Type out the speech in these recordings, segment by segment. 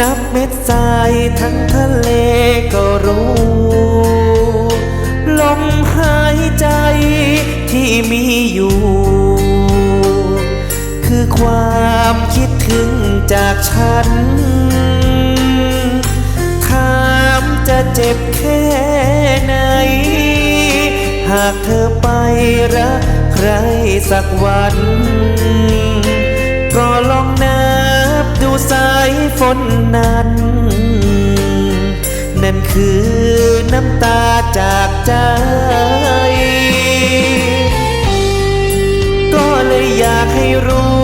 นับเม็ดทรายทั้งทะเลก็รู้ ลมหายใจที่มีอยู่ คือความคิดถึงจากฉัน ถามจะเจ็บแค่ไหน หากเธอไปรักใครสักวัน ก็ลองนับดูสายฝนนั้น นั่นคือน้ำตาจากใจ ก็เลยอยากให้รู้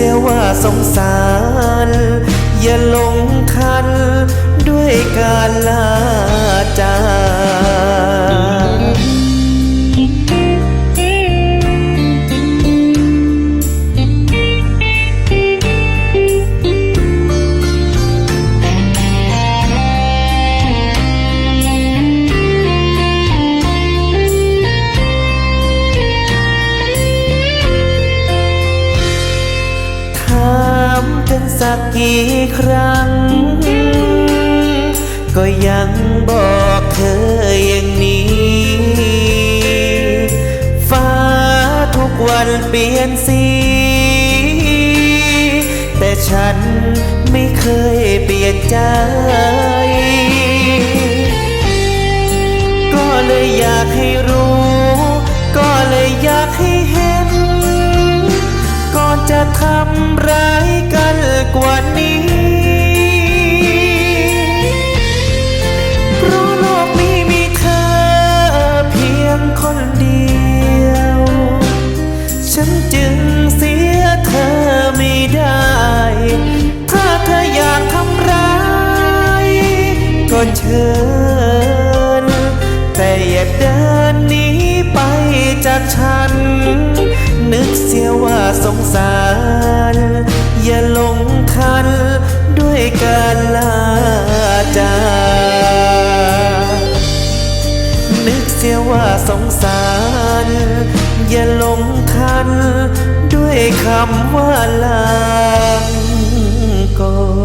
สียว่าสงสาร อย่าหลงคันด้วยการลา สักกี่ครั้ง ก็ยังบอกเธออย่างนี้ ฟ้าทุกวันเปลี่ยนสี แต่ฉันไม่เคยเปลี่ยนใจ ก็เชิญ แต่อย่าเดินหนีไปจากฉัน นึกเสียว่าสงสาร อย่าหลงทันด้วยการลาจานึกเสียว่าสงสาร อย่าหลงทันด้วยคำว่าลาก่อน